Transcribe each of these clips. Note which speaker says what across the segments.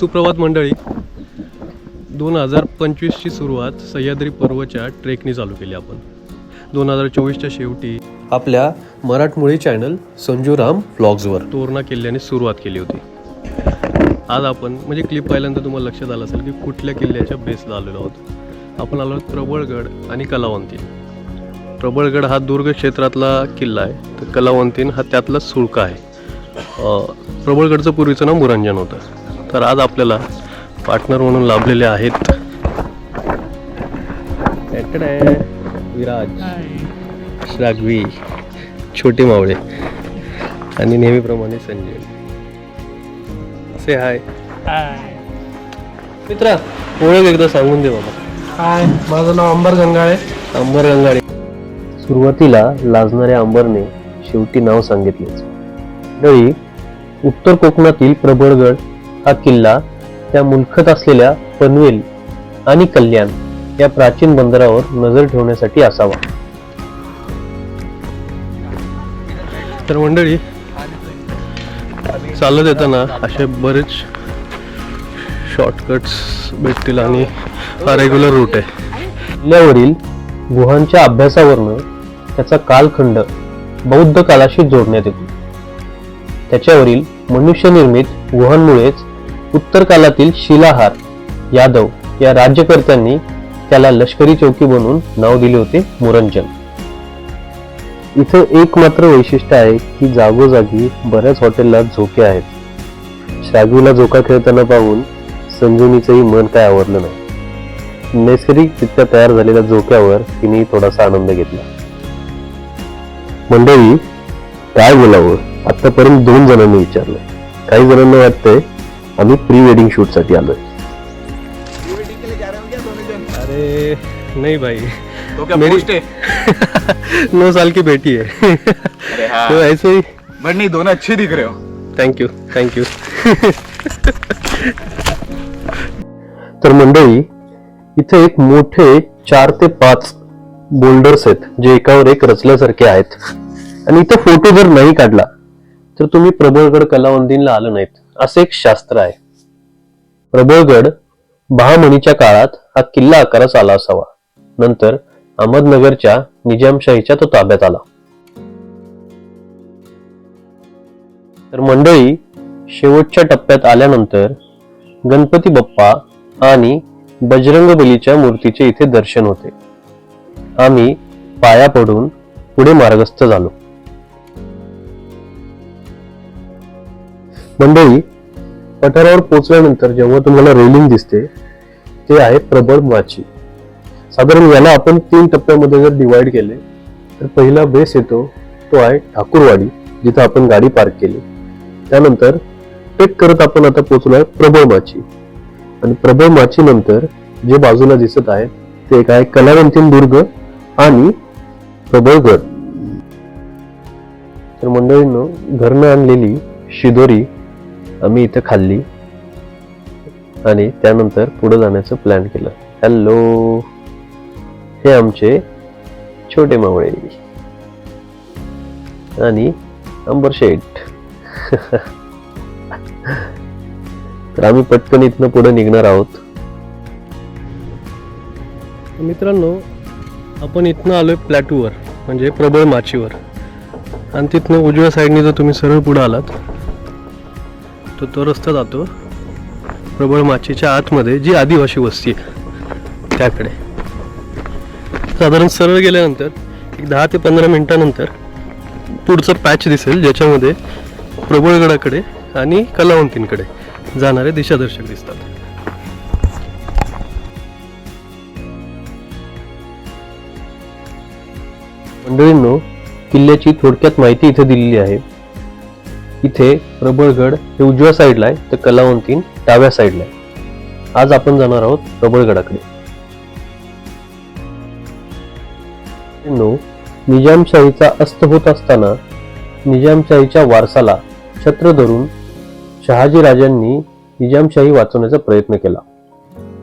Speaker 1: सुप्रभात मंडळी. दोन हजार पंचवीसची सुरुवात सह्याद्री पर्वच्या ट्रेकनी चालू केली आपण. दोन हजार चोवीसच्या शेवटी आपल्या मराठमोळी चॅनल संजूराम व्लॉग्सवर तोरणा किल्ल्याने सुरुवात केली होती. आज आपण म्हणजे क्लिप पाहिल्यानंतर तुम्हाला लक्षात आलं असेल की कुठल्या किल्ल्याच्या बेसला आलेलो आहोत. आपण आलो प्रबळगड आणि कलावंती. प्रबळगड हा दुर्ग क्षेत्रातला किल्ला आहे. तर कलावंतीन हा त्यातला सुळका आहे. प्रबळगडचं पूर्वीचं नाव मुरंजन होतं. तर आज आपल्याला पार्टनर म्हणून लाभलेले आहेत. विराज श्रागवी छोटे मावळे आणि नेहमीप्रमाणे संजय. से हाय मित्रा ओळख एकदा सांगून दे बाबा.
Speaker 2: हाय माझं नाव अंबर गंगाळे.
Speaker 1: अंबर गंगाडे सुरुवातीला लाजणाऱ्या अंबरने शेवटी नाव सांगितलेच. मंडळी उत्तर कोकणातील प्रबळगड हा किल्ला त्या मुलखत असलेल्या पनवेल आणि कल्याण या प्राचीन बंदरावर नजर ठेवण्यासाठी असावा. तर मंडळी चालत येताना असे बरेच शॉर्टकट्स भेटतील आणि हा रेग्युलर रूट आहे. किल्ल्यावरील गुहांच्या अभ्यासावरनं त्याचा कालखंड बौद्ध कालाशी जोडण्यात येतो. त्याच्यावरील मनुष्यनिर्मित गुहांमुळेच उत्तर कालातील शिलाहार यादव या राज्यकर्त्यांनी त्याला लष्करी चौकी बनवून नाव दिले होते मुरंजन. इथं एक मात्र वैशिष्ट्य आहे की जागोजागी बऱ्याच हॉटेलला झोके आहेत. शागूला झोका खेळताना पाहून संजुनीचंही मन काय आवरलं नाही. नैसर्गिकरित्या तयार झालेल्या झोक्यावर तिने थोडासा आनंद घेतला. मंडळी काय बोलावं? आतापर्यंत दोन जणांनी विचारलं. काही जणांना वाटतंय आम्ही प्री वेडिंग शूटसाठी आलोय. अरे नाही भाई
Speaker 2: तो क्या
Speaker 1: मेरी- नौ साल की बेटी है
Speaker 2: अरे हाँ.
Speaker 1: तो ऐसे ही
Speaker 2: बट नहीं दोनों अच्छे दिख रहे हो.
Speaker 1: थँक्यू थँक्यू तर मंडळी इथे एक मोठे चार ते पाच बोल्डर्स आहेत जे एकावर एक रचल्यासारखे आहेत. आणि इथं फोटो जर नाही काढला तर तुम्ही प्रबळगड कलावंदीनला आलं नाहीत. असे एक शास्त्र आहे. प्रबळगड बहामणीच्या काळात हा किल्ला आकारास आला असावा. नंतर अहमदनगरच्या निजामशाहीच्या तो ताब्यात आला. तर मंडळी शेवटच्या टप्प्यात आल्यानंतर गणपती बाप्पा आणि बजरंग बलीच्या मूर्तीचे इथे दर्शन होते. आम्ही पाया पडून पुढे मार्गस्थ झालो. मंडळी पठारावर पोचल्यानंतर जेव्हा तुम्हाला रेलिंग दिसते ते आहे प्रबळ माची साधारण याला आपण तीन टप्प्यामध्ये जर डिवाइड केले तर पहिला बेस येतो तो आहे ठाकूरवाडी जिथं आपण गाडी पार्क केली. त्यानंतर ट्रेक करत आपण आता पोचलो आहे प्रबळ माची आणि प्रबळ माची नंतर जे बाजूला दिसत आहे ते एक आहे कलावंतीन दुर्ग आणि प्रबळगड तर मंडळीनं घरनं आणलेली शिदोरी आम्ही इथं खाल्ली. आणि त्यानंतर पुढे जाण्याचं प्लॅन केलं. हॅलो हे आमचे छोटे मावळे. आणि अंबर शेठ. तर आम्ही पटकन इथनं पुढे निघणार आहोत. मित्रांनो आपण इथनं आलोय प्लॅटूवर म्हणजे प्रबळ माचीवर. आणि तिथनं उजव्या साईडने जर तुम्ही सरळ पुढे आलात तर तो रस्ता जातो. प्रबळ माचीच्या आतमध्ये जी आदिवासी वस्ती आहे त्याकडे. साधारण सरळ गेल्यानंतर एक दहा ते पंधरा मिनिटानंतर पुढचं पॅच दिसेल ज्याच्यामध्ये प्रबळगडाकडे आणि कलावंतींकडे जाणारे दिशादर्शक दिसतात. मंडळींनो किल्ल्याची थोडक्यात माहिती इथे दिलेली आहे. इथे प्रबळगड हे उजव्या साईडला आहे तर कलावंतीन डाव्या साईडला आहे. आज आपण जाणार आहोत प्रबळगडाकडे निजामशाहीचा अस्त होत असताना निजामशाहीच्या वारसाला छत्र धरून शहाजी राजांनी निजामशाही वाचवण्याचा प्रयत्न केला.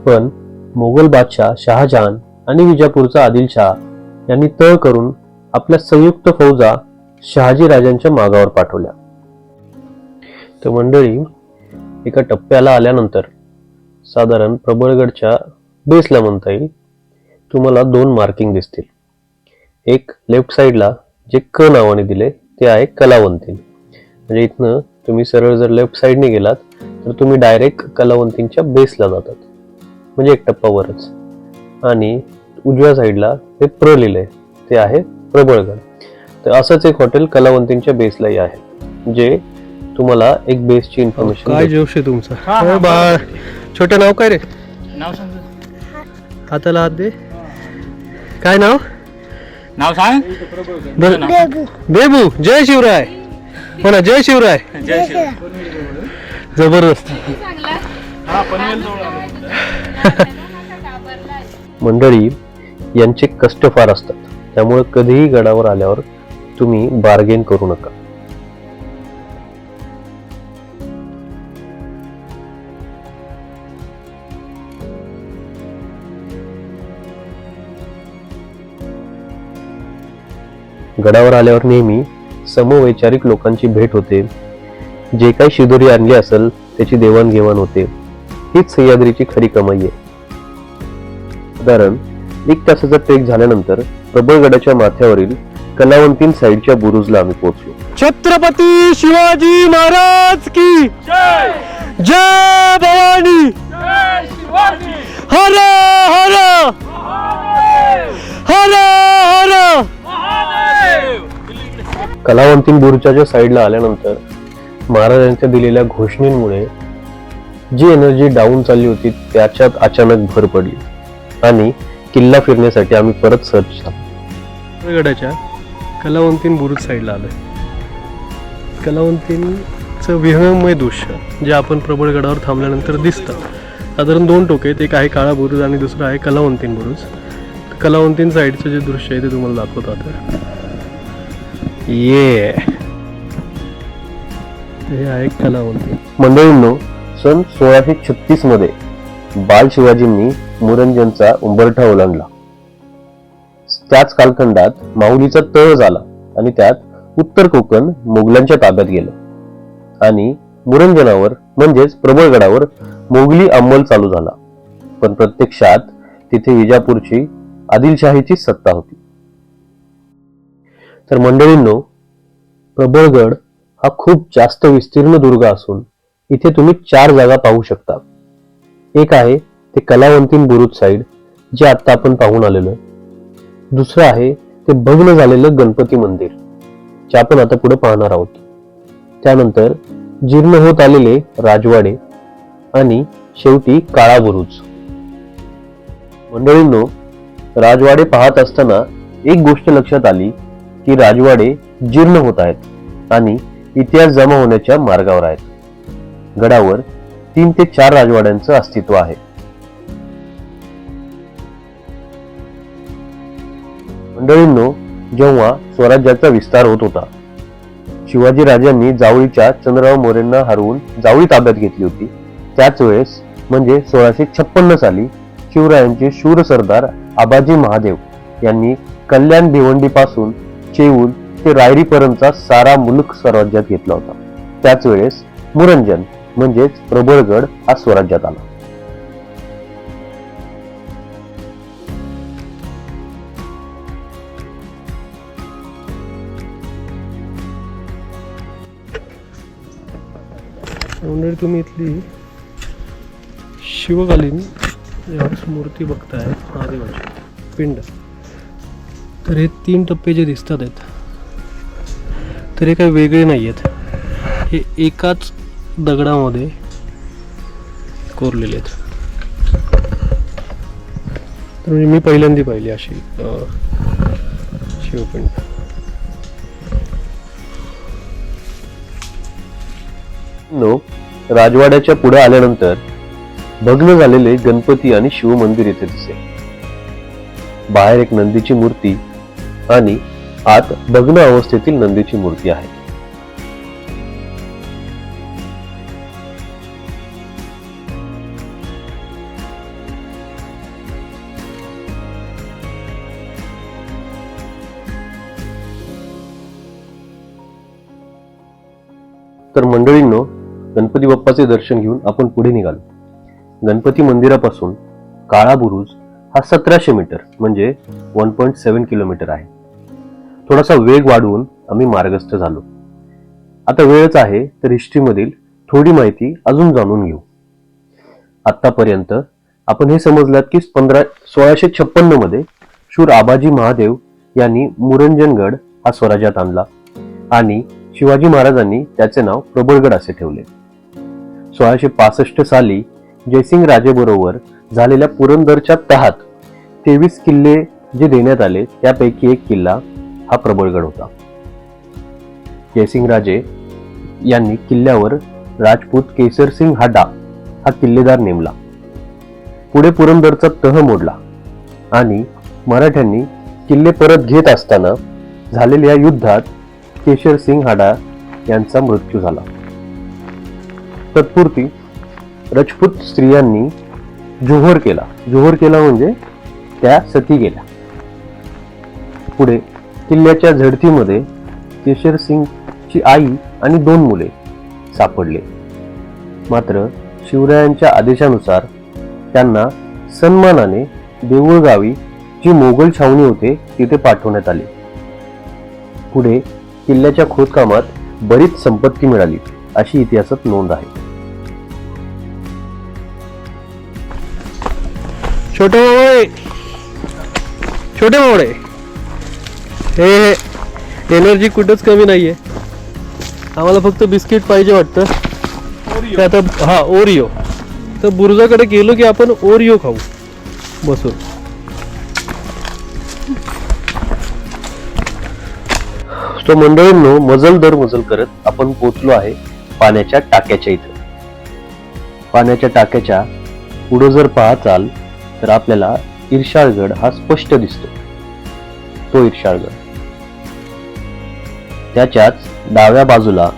Speaker 1: पण मोगल बादशाह शहाजहान आणि विजापूरचा आदिलशाह यांनी तळ करून आपल्या संयुक्त फौजा शहाजी राजांच्या मागावर पाठवल्या. तर मंडळी एका टप्प्याला आल्यानंतर साधारण प्रबळगडच्या बेसला म्हणता येईल तुम्हाला दोन मार्किंग दिसतील. एक लेफ्ट साईडला जे क नावाने दिले ते आहे कलावंतीन. म्हणजे इथनं तुम्ही सरळ जर लेफ्ट साईडने गेलात तर तुम्ही डायरेक्ट कलावंतींच्या बेसला जातात. म्हणजे एक टप्पावरच आणि उजव्या साईडला ते प्र लिहिलंय ते आहे प्रबळगड. तर असंच एक हॉटेल कलावंतींच्या बेसलाही आहे. जे तुम्हाला एक बेसची इन्फॉर्मेशन काय जोश आहे तुमचा? बाळ छोटं नाव काय रे?
Speaker 2: नाव सांग
Speaker 1: हाताला हात दे. काय नाव?
Speaker 2: नाव सांग.
Speaker 1: देबू. जय शिवराय. हो ना जय शिवराय. जबरदस्त.
Speaker 2: हा.
Speaker 1: मंडळी यांचे कष्ट फार असतात. त्यामुळे कधीही गडावर आल्यावर तुम्ही बार्गेन करू नका. गडावर आल्यावर नेहमी समवैचारिक लोकांची भेट होते. जे काही शिदोरी आणली असेल त्याची देवाणघेवाण होते. हीच सह्याद्रीची खरी कमाई आहे. उदाहरण एक तासाचा ट्रेक झाल्यानंतर प्रबळगडाच्या माथ्यावरील कलावंतीन साईडच्या बुरुजला आम्ही पोहोचलो. छत्रपती शिवाजी महाराज की जय भवानी. हर हर. हर हर. कलावंतीन बुरुजाच्या साईडला आल्यानंतर महाराजांच्या दिलेल्या घोषणेमुळे जी एनर्जी डाऊन चालली होती त्याच्यात अचानक भर पडली आणि किल्ला फिरण्यासाठी आम्ही परत सर्च झालो. गडाच्या कलावंतीन बुरुज साईडला आलोय. कलावंतींचं विहंगमय दृश्य जे आपण प्रबळगडावर थांबल्यानंतर दिसतं. साधारण दोन टोके आहेत. एक आहे काळा बुरुज आणि दुसरं आहे कलावंतीन बुरुज. कलावंतीन साईडचं जे दृश्य आहे ते तुम्हाला दाखवतो आता ये। हे आहे कलावंती. मंडळींनो सन सोळाशे छत्तीसमध्ये बाल शिवाजींनी मुरंजनचा उंबरठा ओलांडला. त्याच कालखंडात माऊलीचा तळ झाला आणि त्यात उत्तर कोकण मोगलांच्या ताब्यात गेलं. आणि मुरंजनावर म्हणजेच प्रबळगडावर मोगली अंमल चालू झाला. पण प्रत्यक्षात तिथे विजापूरची आदिलशाहीची सत्ता होती. तर मंडळींनो प्रबळगड हा खूप जास्त विस्तीर्ण दुर्ग असून इथे तुम्ही चार जागा पाहू शकता. एक आहे ते कलावंतीन बुरुज साईड जे आता आपण पाहून आलेलो आहे. दुसरं आहे ते भग्न झालेलं गणपती मंदिर जे आपण आता पुढे पाहणार आहोत. त्यानंतर जीर्ण होत आलेले राजवाडे आणि शेवटी काळा बुरुज. मंडळींनो राजवाडे पाहत असताना एक गोष्ट लक्षात आली ती राजवाडे जीर्ण होत आहेत आणि इतिहास जमा होण्याच्या मार्गावर आहेत. गडावर तीन ते चार राजवाड्यांचं अस्तित्व आहे. मंडळींनो जेव्हा स्वराज्याचा विस्तार होत होता शिवाजी राजांनी जावळीच्या चंद्रराव मोरेंना हरवून जावळी ताब्यात घेतली होती. त्याच वेळेस म्हणजे सोळाशे छप्पन्न साली शिवरायांचे शूर सरदार आबाजी महादेव यांनी कल्याण भिवंडीपासून चेऊल ते रायरीपर्यंतचा सारा मुलूक स्वराज्यात घेतला होता. त्याच वेळेस मुरंजन म्हणजेच प्रबळगड हा स्वराज्यात आला. तुम्ही इथली शिवकालीन यावेळेस मूर्ती बघताय महादेवाची. पिंड. तर हे तीन टप्पे जे दिसतात आहेत तर हे काही वेगळे नाही आहेत हे एकाच दगडामध्ये कोरलेले आहेत. तर म्हणजे मी पहिल्यांदा पाहिली अशी शिवपिंड. नो राजवाड्याच्या पुढे आल्यानंतर भग्न झालेले गणपती आणि शिव मंदिर येथे दिसे बाहेर एक नंदीची मूर्ती आणि आत भग्न अवस्थेतील नंदीची मूर्ती आहे. तर मंडळींनो गणपती बाप्पाचे दर्शन घेऊन आपण पुढे निघालो. गणपती मंदिरापासून काळा बुरुज हा सतराशे मीटर म्हणजे वन पॉईंट सेव्हन किलोमीटर आहे. थोडासा वेग वाढवून आम्ही मार्गस्थ झालो. आता वेळच आहे तर हिस्ट्रीमधील थोडी माहिती अजून जाणून घेऊ. आतापर्यंत आपण हे समजलात की पंधरा सोळाशे छप्पन्नमध्ये शूर आबाजी महादेव यांनी मुरंजनगड हा स्वराज्यात आणला आणि शिवाजी महाराजांनी त्याचे नाव प्रबळगड असे ठेवले. सोळाशे पासष्ट साली जयसिंग राजेबरोबर झालेल्या पुरंदरच्या तहात तेवीस किल्ले जे देण्यात आले त्यापैकी एक किल्ला हा प्रबळगड होता. जयसिंग राजे यांनी किल्ल्यावर राजपूत केसरसिंग हाडा हा किल्लेदार नेमला. पुढे पुरंदरचा तह मोडला आणि मराठ्यांनी किल्ले परत घेत असताना झालेल्या युद्धात केशरसिंग हाडा यांचा मृत्यू झाला. तत्पुरती राजपूत स्त्रियांनी जोहर केला. जोहर केला म्हणजे त्या सती गेल्या. पुढे किल्ल्याच्या झडतीमध्ये केशर सिंगची आई आणि दोन मुले सापडले. मात्र शिवरायांच्या आदेशानुसार त्यांना सन्मानाने देऊळगावी जी मोगल छावणी होते तिथे पाठवण्यात आले. पुढे किल्ल्याच्या खोदकामात बरीच संपत्ती मिळाली अशी इतिहासात नोंद आहे.
Speaker 3: छोटे मावळे! छोटे मावळे! हे एनर्जी कुठंच कमी नाहीये. आम्हाला फक्त बिस्किट पाहिजे वाटतं. ते आता हा ओरिओ तर बुर्जाकडे गेलो की आपण ओरिओ खाऊ. बसून.
Speaker 1: तो मंडळींनो मजल दर मजल करत आपण पोचलो आहे पाण्याच्या टाक्याच्या इथं. पाण्याच्या टाक्याच्या पुढं जर पाहचाल तर आपल्याला इर्शाळगड हा स्पष्ट दिसतो. तो इर्शाळगड त्याच्याच डाव्या बाजूला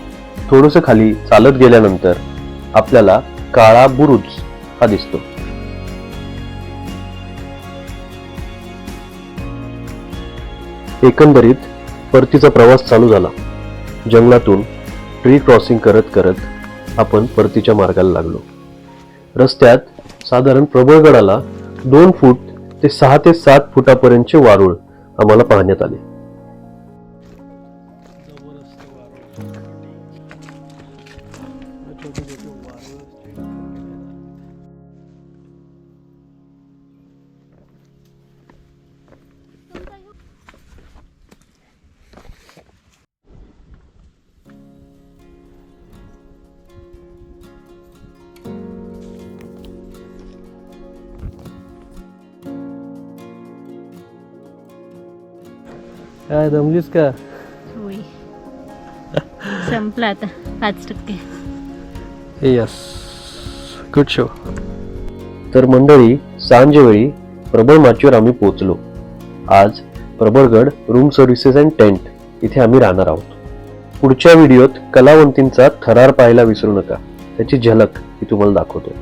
Speaker 1: थोडस खाली चालत गेल्यानंतर आपल्याला काळा बुरुज हा दिसतो. एकंदरीत परतीचा प्रवास चालू झाला. जंगलातून ट्री क्रॉसिंग करत करत आपण परतीच्या मार्गाला लागलो. रस्त्यात साधारण प्रबळगडाला दोन फूट ते सहा ते सात फुटापर्यंतचे वारुळ आम्हाला पाहण्यात आले.
Speaker 3: काय दमलीस का?
Speaker 4: होय. संपला आता पाच टक्के.
Speaker 3: यस गुड शो
Speaker 1: तर मंडळी सांजेवेळी प्रबळ माचीवर आम्ही पोहोचलो. आज Prabalgad room services and tent इथे आम्ही राहणार आहोत. पुढच्या व्हिडिओत कलावंतींचा थरार पाहायला विसरू नका. त्याची झलक मी तुम्हाला दाखवतो.